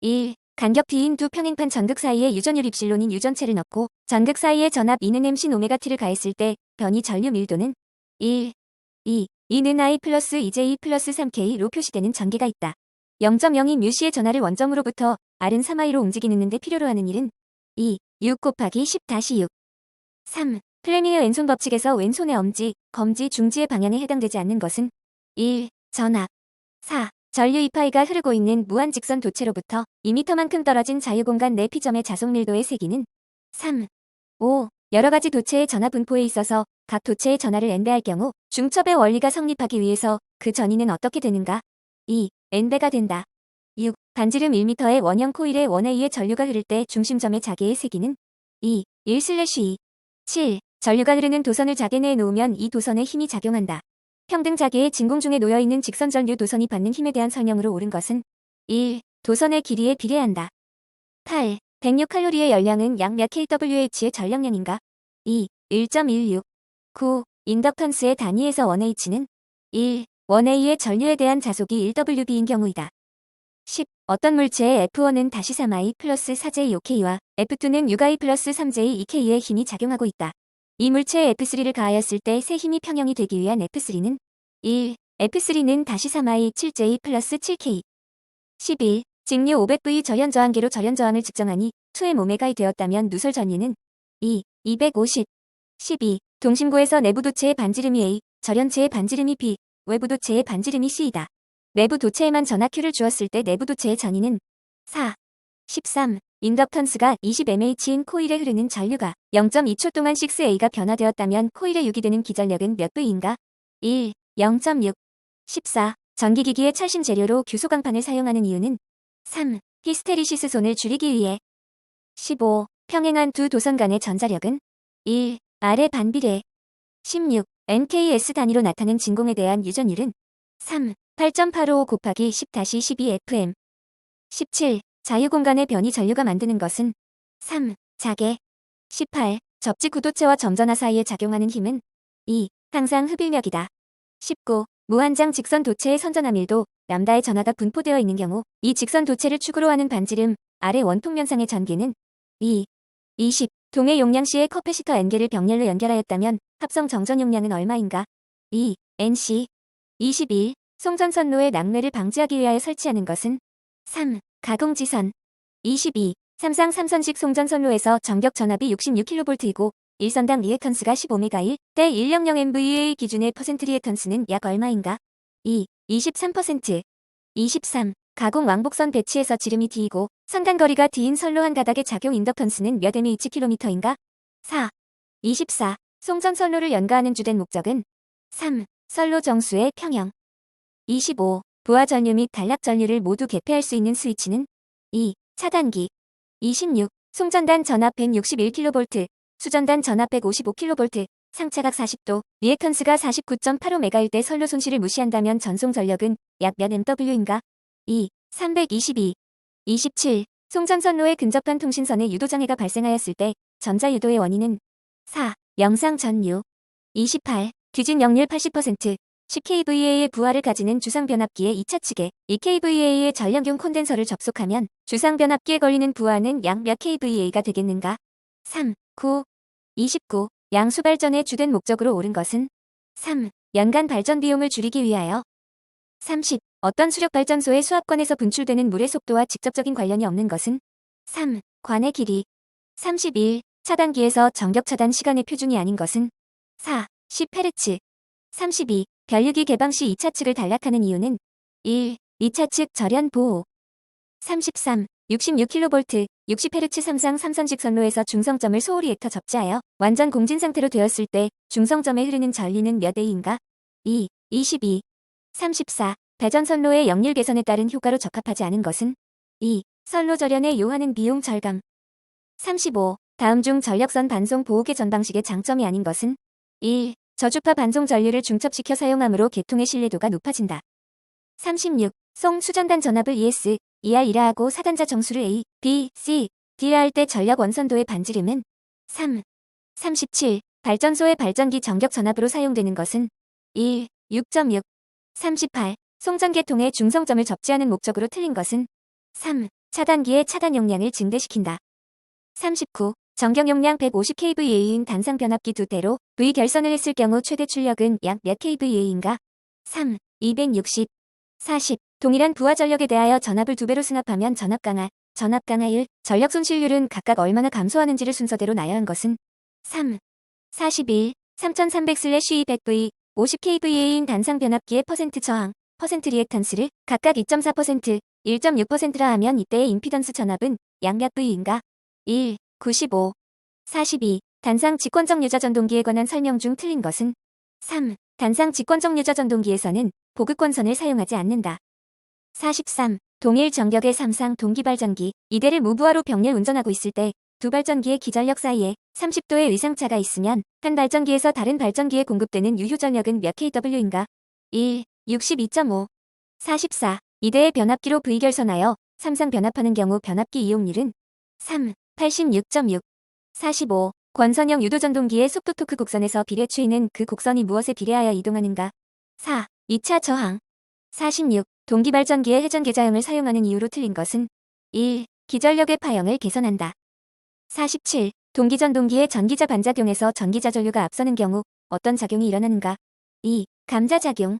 1. 간격 B인 두 평행판 전극 사이에 유전율 입실론인 유전체를 넣고 전극 사이에 전압 E는 MC 오메가 T를 가했을 때 변이 전류 밀도는 1. 2. E는 I 플러스 EJ 플러스 3K로 표시되는 전개가 있다. 0.02 뮤시의 전하를 원점으로부터 R은 3I로 움직이는 데 필요로 하는 일은 2. 6 곱하기 10-6 3. 플래니의 왼손 법칙에서 왼손의 엄지, 검지, 중지의 방향에 해당되지 않는 것은 1. 전압 4. 전류 이파이가 흐르고 있는 무한 직선 도체로부터 2m만큼 떨어진 자유공간 내 피점의 자속 밀도의 세기는 3. 5. 여러 가지 도체의 전하 분포에 있어서 각 도체의 전하를 n배할 경우 중첩의 원리가 성립하기 위해서 그 전위는 어떻게 되는가? 2. n배가 된다. 6. 반지름 1m의 원형 코일의 원A의 전류가 흐를 때 중심점의 자개의 세기는 2. 1/2. 7. 전류가 흐르는 도선을 자개 내에 놓으면 이 도선에 힘이 작용한다. 평등 자개의 진공 중에 놓여있는 직선 전류 도선이 받는 힘에 대한 설명으로 옳은 것은 1. 도선의 길이에 비례한다. 8. 106칼로리의 열량은 약몇 kWh의 전력량인가? 2. 1.16. 9. 인덕턴스의 단위에서 1H는 1. 1A의 전류에 대한 자속이 1Wb인 경우이다. 10. 어떤 물체의 F1은 다시 3i 플러스 4j5k와 F2는 6i 플러스 3j2k의 힘이 작용하고 있다. 이 물체에 F3를 가하였을 때 새 힘이 평형이 되기 위한 F3는 1. F3는 다시 3i 7j 플러스 7k 11. 직류 500V 절연 저항계로 절연 저항을 측정하니 2m 오메가이 되었다면 누설 전류는 2. 250 12. 동심고에서 내부 도체의 반지름이 A, 절연체의 반지름이 B, 외부 도체의 반지름이 C이다. 내부 도체에만 전하 Q를 주었을 때 내부 도체의 전위는 4. 13. 인덕턴스가 20mH인 코일에 흐르는 전류가 0.2초 동안 6A가 변화되었다면 코일에 유기되는 기전력은 몇 V인가? 1. 0.6. 14. 전기기기의 철심 재료로 규소광판을 사용하는 이유는 3. 히스테리시스 손을 줄이기 위해 15. 평행한 두 도선 간의 전자력은 1. R의 반비례 16. NKS 단위로 나타낸 진공에 대한 유전율은 3. 8.855 곱하기 10-12fm 17. 자유공간의 변이 전류가 만드는 것은 3. 자개 18. 접지 구도체와 점전화 사이에 작용하는 힘은 2. 항상 흡일력이다. 19. 무한장 직선 도체의 선전화 밀도 람다의 전하가 분포되어 있는 경우 이 직선 도체를 축으로 하는 반지름 아래 원통면상의 전기는 2. 20. 동해 용량시의 커패시터 n개를 병렬로 연결하였다면 합성 정전 용량은 얼마인가? 2. NC 21. 송전선로의 낙뢰를 방지하기 위하여 설치하는 것은 3. 가공지선 22. 삼상 3선식 송전선로에서 전격 전압이 66kV이고 1선당 리액턴스가 15메가일 때 100MVA 기준의 퍼센트 리액턴스는 약 얼마인가? 2. 23%. 23. 가공 왕복선 배치에서 지름이 D이고 선간거리가 D인 선로 한 가닥의 작용 인덕턴스는 몇 mHkm인가? 4. 24. 송전 선로를 연가하는 주된 목적은 3. 선로 정수의 평형 25. 부하 전류 및 단락 전류를 모두 개폐할 수 있는 스위치는 2. 차단기 26. 송전단 전압 161kV, 수전단 전압 155kV, 상차각 40도, 리액턴스가 49.85메가일 때 선로 손실을 무시한다면 전송 전력은 약 몇 MW인가? 2. 322. 27. 송전선로에 근접한 통신선에 유도장애가 발생하였을 때 전자유도의 원인은 4. 영상 전류 28. 뒤진 역률 80% 10kVA의 부하를 가지는 주상변압기의 2차 측에 2kVA의 전력용 콘덴서를 접속하면 주상변압기에 걸리는 부하는 약 몇 kVA가 되겠는가? 3. 9. 29. 양수 발전의 주된 목적으로 옳은 것은 3. 연간 발전 비용을 줄이기 위하여 30. 어떤 수력 발전소의 수압관에서 분출되는 물의 속도와 직접적인 관련이 없는 것은 3. 관의 길이 31. 차단기에서 전격 차단 시간의 표준이 아닌 것은 4. 10Hz 32. 변류기 개방 시 2차 측을 단락하는 이유는 1. 2차 측 절연 보호 33. 66kV, 60Hz 삼상 삼선 직 선로에서 중성점을 소홀리액터 접지하여 완전 공진 상태로 되었을 때 중성점에 흐르는 전리는 몇 A인가? 2. 22. 34. 배전 선로의 역률 개선에 따른 효과로 적합하지 않은 것은 2. 선로 절연에 요하는 비용 절감 35. 다음 중 전력선 반송 보호계 전방식의 장점이 아닌 것은 1. 저주파 반송 전류를 중첩시켜 사용하므로 계통의 신뢰도가 높아진다. 36. 송 수전단 전압을 ES, ER1라 하고 사단자 정수를 A, B, C, D라 할 때 전력 원선도의 반지름은 3. 37. 발전소의 발전기 전격 전압으로 사용되는 것은 1. 6.6. 38. 송전계통의 중성점을 접지하는 목적으로 틀린 것은 3. 차단기의 차단 용량을 증대시킨다. 39. 전경 용량 150kVA인 단상 변압기 두 대로 V 결선을 했을 경우 최대 출력은 약 몇 kVA인가? 3. 260. 40. 동일한 부하 전력에 대하여 전압을 두 배로 승합하면 전압 강화, 전압 강화 1. 전력 손실률은 각각 얼마나 감소하는지를 순서대로 나열한 것은 3. 41. 3300/200V 50kVA인 단상 변압기의 퍼센트 저항, 퍼센트 리액턴스를 각각 2.4%, 1.6%라 하면 이때의 임피던스 전압은 양몇 V인가? 1. 95. 42. 단상 직권적 유자 전동기에 관한 설명 중 틀린 것은 3. 단상 직권적 유자 전동기에서는 보급권선을 사용하지 않는다. 43. 동일 전격의 삼상 동기발전기 이대를 무부하로 병렬 운전하고 있을 때 두 발전기의 기전력 사이에 30도의 위상차가 있으면 한 발전기에서 다른 발전기에 공급되는 유효 전력은 몇 kW인가? 1. 62.5. 44. 이대의 변압기로 V결선하여 삼상 변압하는 경우 변압기 이용률은 3. 86.6. 45. 권선형 유도전동기의 속도 토크 곡선에서 비례 추이는 그 곡선이 무엇에 비례하여 이동하는가? 4. 2차 저항. 46. 동기발전기의 회전 계자형을 사용하는 이유로 틀린 것은 1. 기전력의 파형을 개선한다. 47. 동기전동기의 전기자 반작용에서 전기자 전류가 앞서는 경우 어떤 작용이 일어나는가? 2. 감자작용.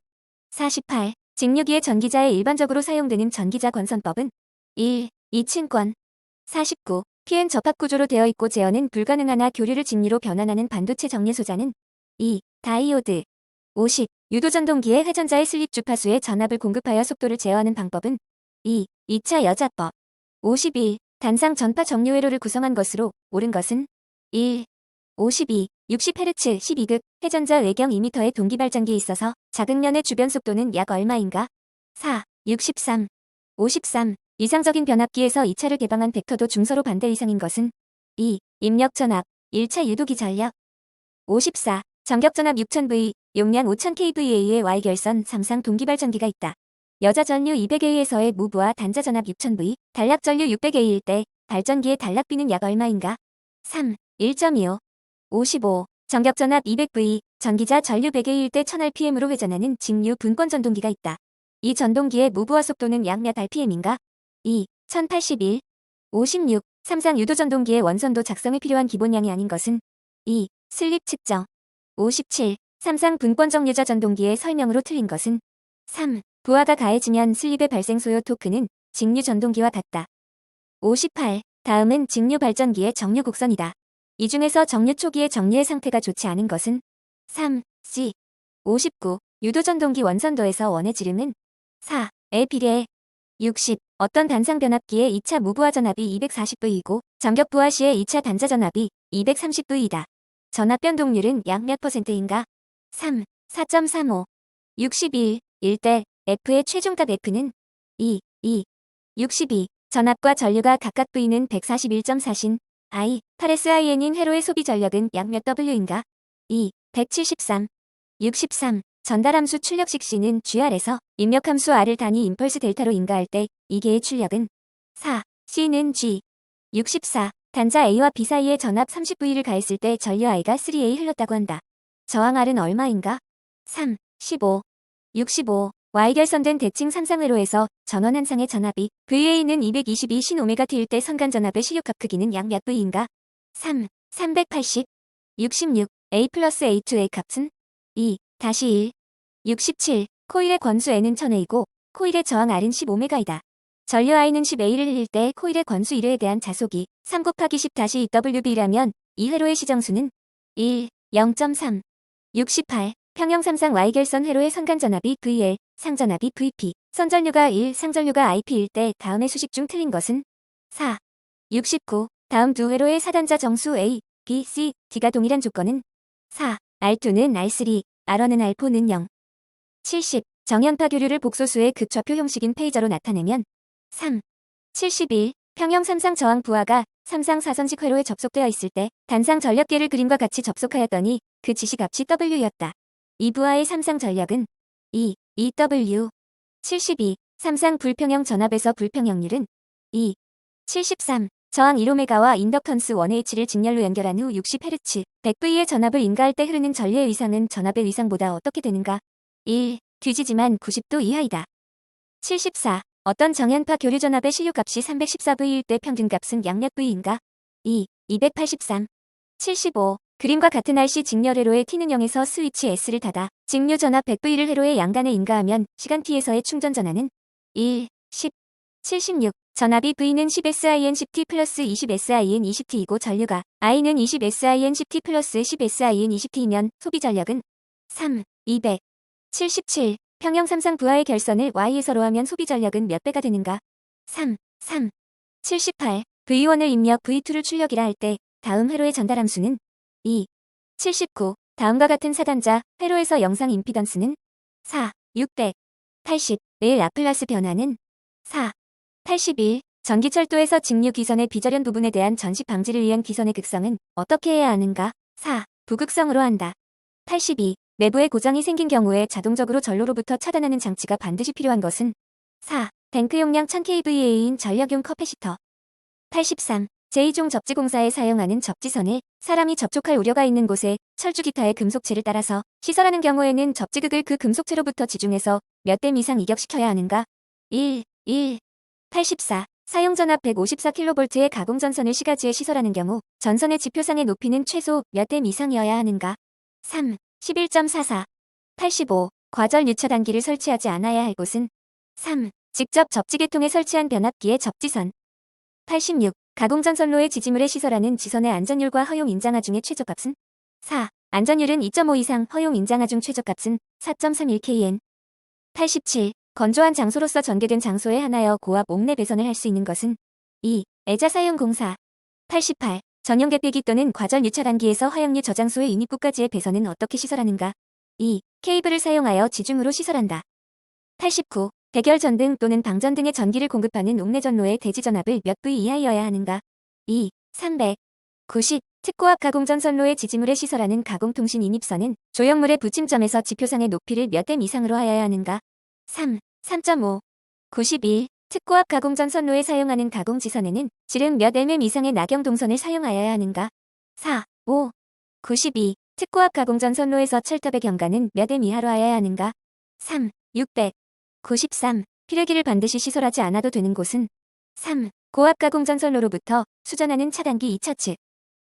48. 직류기의 전기자에 일반적으로 사용되는 전기자 권선법은 1. 이층권. 49. PN 접합 구조로 되어 있고 제어는 불가능하나 교류를 직류로 변환하는 반도체 정리 소자는 2. 다이오드. 50. 유도전동기의 회전자의 슬립 주파수에 전압을 공급하여 속도를 제어하는 방법은 2. 2차 여자법. 51. 단상 전파 정류 회로를 구성한 것으로 옳은 것은 1. 52. 60Hz 12극 회전자 외경 2m의 동기발전기에 있어서 자극면의 주변 속도는 약 얼마인가? 4. 63. 53. 이상적인 변압기에서 2차를 개방한 벡터도 중서로 반대 이상인 것은 2. 입력 전압 1차 유도기 전력 54. 전격 전압 6000V 용량 5000kVA의 Y결선 삼상 동기발전기가 있다. 여자 전류 200A에서의 무부와 단자 전압 6000V, 단락 전류 600A일 때 발전기의 단락비는 약 얼마인가? 3. 1.25. 55. 전격 전압 200V, 전기자 전류 100A일 때 1000rpm으로 회전하는 직류 분권 전동기가 있다. 이 전동기의 무부하 속도는 약 몇 rpm인가? 2. 1081. 56. 삼상 유도 전동기의 원선도 작성에 필요한 기본량이 아닌 것은 2. 슬립 측정. 57. 삼상 분권적 유자 전동기의 설명으로 틀린 것은 3. 부하가 가해지면 슬립의 발생 소요 토크는 직류 전동기와 같다. 58. 다음은 직류 발전기의 정류 곡선이다. 이 중에서 정류 초기의 정류의 상태가 좋지 않은 것은 3. C. 59. 유도 전동기 원선도에서 원의 지름은 4. 에 비례해 60. 어떤 단상 변압기의 2차 무부하 전압이 240V이고 전격 부하 시의 2차 단자 전압이 230V이다. 전압 변동률은 약 몇 퍼센트인가? 3. 4.35. 61. 1대 F의 최종값 F는 2, 2, 62. 전압과 전류가 각각 V는 141.4신 I, 8SIN인 회로의 소비 전력은 약 몇 W인가? 2, 173. 63. 전달함수 출력식 C는 GR에서 입력함수 R을 단위 임펄스 델타로 인가할 때 이게의 출력은 4. C는 G. 64. 단자 A와 B 사이에 전압 30V를 가했을 때 전류 I가 3A 흘렀다고 한다. 저항 R은 얼마인가? 3. 15. 65. Y결선된 대칭 삼상회로에서 전원 한 상의 전압이 VA는 222 신 오메가 T일 때 선간 전압의 시력값 크기는 약 몇 V인가? 3. 380. 66. A 플러스 A2의 값은 2. 다시 1. 67. 코일의 권수 N은 1000A이고 코일의 저항 R은 15메가이다. 전류 I는 10A를 흘릴 때 코일의 권수 1회에 대한 자속이 3 곱하기 10 다시 2WB라면 이 회로의 시정수는 1. 0.3. 68. 평형 삼상 Y결선 회로의 선간전압이 VL, 상전압이 VP, 선전류가 1, 상전류가 IP일 때 다음의 수식 중 틀린 것은 4. 69. 다음 두 회로의 사단자 정수 A, B, C, D가 동일한 조건은 4. R2는 R3, R1은 R4는 0. 70. 정연파 교류를 복소수의 극좌표 형식인 페이저로 나타내면 3. 71. 평형 삼상 저항 부하가 삼상 사선식 회로에 접속되어 있을 때 단상 전력계를 그림과 같이 접속하였더니 그 지시값이 W였다. 이 부하의 삼상 전력은 2, 2W, 72, 삼상 불평형 전압에서 불평형률은 2, 73, 저항 1Ω와 인덕턴스 1H를 직렬로 연결한 후 60Hz, 100V의 전압을 인가할 때 흐르는 전류의 위상은 전압의 위상보다 어떻게 되는가? 1. 뒤지지만 90도 이하이다. 74. 어떤 정연파 교류 전압의 신유값이 314V일 때 평균값은 약몇 V인가? 2. 283. 75. 그림과 같은 RC 직렬 회로의 T는 0에서 스위치 S를 닫아 직류 전압 100V를 회로의 양간에 인가하면 시간 T에서의 충전 전압은 1, 10, 76. 전압이 V는 10SIN 10T 플러스 20SIN 20T이고 전류가 I는 20SIN 10T 플러스 10SIN 20T이면 소비 전력은 3, 200. 77. 평형 삼상 부하의 결선을 Y에서로 하면 소비 전력은 몇 배가 되는가? 3, 3. 78. V1을 입력 V2를 출력이라 할 때 다음 회로의 전달 함수는 2. 79. 다음과 같은 사단자 회로에서 영상 임피던스는 4. 600. 80. 의 라플라스 변화는 4. 81. 전기철도에서 직류 기선의 비절연 부분에 대한 전식 방지를 위한 기선의 극성은 어떻게 해야 하는가? 4. 부극성으로 한다. 82. 내부에 고장이 생긴 경우에 자동적으로 전로로부터 차단하는 장치가 반드시 필요한 것은 4. 뱅크 용량 1000kVA인 전력용 커패시터 83. 제2종 접지공사에 사용하는 접지선을 사람이 접촉할 우려가 있는 곳에 철주 기타의 금속체를 따라서 시설하는 경우에는 접지극을 그 금속체로부터 지중해서 몇 댐 이상 이격시켜야 하는가? 1. 1. 84. 사용 전압 154kV의 가공 전선을 시가지에 시설하는 경우 전선의 지표상의 높이는 최소 몇 댐 이상이어야 하는가? 3. 11.44. 85. 과절 유차 단기를 설치하지 않아야 할 곳은 3. 직접 접지계통에 설치한 변압기의 접지선 86. 가공전선로의 지지물에 시설하는 지선의 안전율과 허용 인장하 중의 최저값은 4. 안전율은 2.5 이상 허용 인장하 중 최저값은 4.31kN 87. 건조한 장소로서 전개된 장소에 하나여 고압 옥내 배선을 할 수 있는 것은 2. 애자 사용 공사 88. 전용 개폐기 또는 과절 유차 단기에서 화염류 저장소의 인입구까지의 배선은 어떻게 시설하는가? 2. 케이블을 사용하여 지중으로 시설한다. 89. 대결 전등 또는 방전 등의 전기를 공급하는 옥내 전로의 대지 전압을 몇 V 이하여야 하는가? 2. 300. 90. 특고압 가공전선로의 지지물에 시설하는 가공통신 인입선은 조형물의 붙임점에서 지표상의 높이를 몇 댐 이상으로 하여야 하는가? 3. 3.5. 91. 특고압 가공전 선로에 사용하는 가공지선에는 지름 몇 mm 이상의 낙영 동선을 사용하여야 하는가? 4. 5. 92. 특고압 가공전 선로에서 철탑의 경과는 몇 m 이하로 하여야 하는가? 3. 600. 93. 피뢰기를 반드시 시설하지 않아도 되는 곳은 3. 고압 가공전 선로로부터 수전하는 차단기 2차 측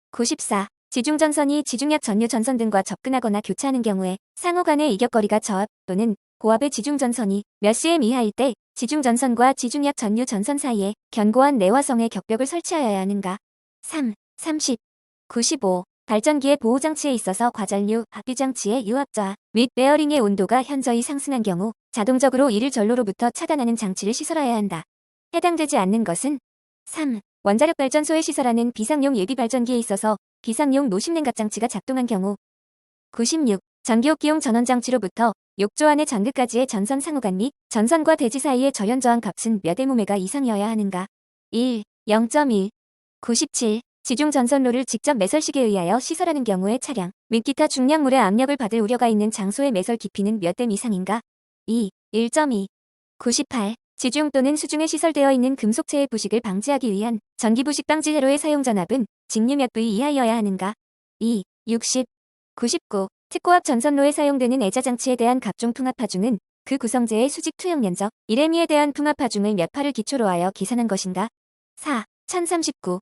94. 지중전선이 지중약 전류 전선 등과 접근하거나 교차하는 경우에 상호 간의 이격거리가 저압 또는 고압의 지중전선이 몇 cm 이하일 때 지중전선과 지중약 전류 전선 사이에 견고한 내화성의 격벽을 설치하여야 하는가? 3. 30. 95. 발전기의 보호장치에 있어서 과전류, 압비장치의 유압저하 및 베어링의 온도가 현저히 상승한 경우 자동적으로 이를 전로로부터 차단하는 장치를 시설하여야 한다. 해당되지 않는 것은 3. 원자력 발전소에 시설하는 비상용 예비 발전기에 있어서 비상용 노심냉각 장치가 작동한 경우 96. 전기옥기용 전원장치로부터 욕조 안의 전극까지의 전선 상호간 및 전선과 대지 사이의 저연 저항 값은 몇 m오메가 이상이어야 하는가? 1. 0.1. 97. 지중 전선로를 직접 매설식에 의하여 시설하는 경우의 차량 및 기타 중량물의 압력을 받을 우려가 있는 장소의 매설 깊이는 몇 댐 이상인가? 2. 1.2. 98. 지중 또는 수중에 시설되어 있는 금속체의 부식을 방지하기 위한 전기 부식 방지 회로의 사용 전압은 직류 몇 V 이하여야 하는가? 2. 60. 99. 특고압 전선로에 사용되는 애자장치에 대한 각종 풍압하중은 그 구성재의 수직 투영 면적 1m에 대한 풍압하중을 몇 파를 기초로 하여 계산한 것인가? 4. 1039.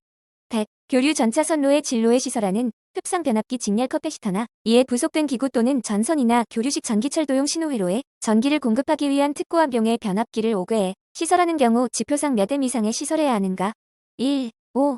100. 교류 전차 선로의 진로에 시설하는 흡상 변압기 직렬 커패시터나 이에 부속된 기구 또는 전선이나 교류식 전기철도용 신호회로에 전기를 공급하기 위한 특고압용의 변압기를 5궤에 시설하는 경우 지표상 몇 M 이상의 시설해야 하는가? 1. 5.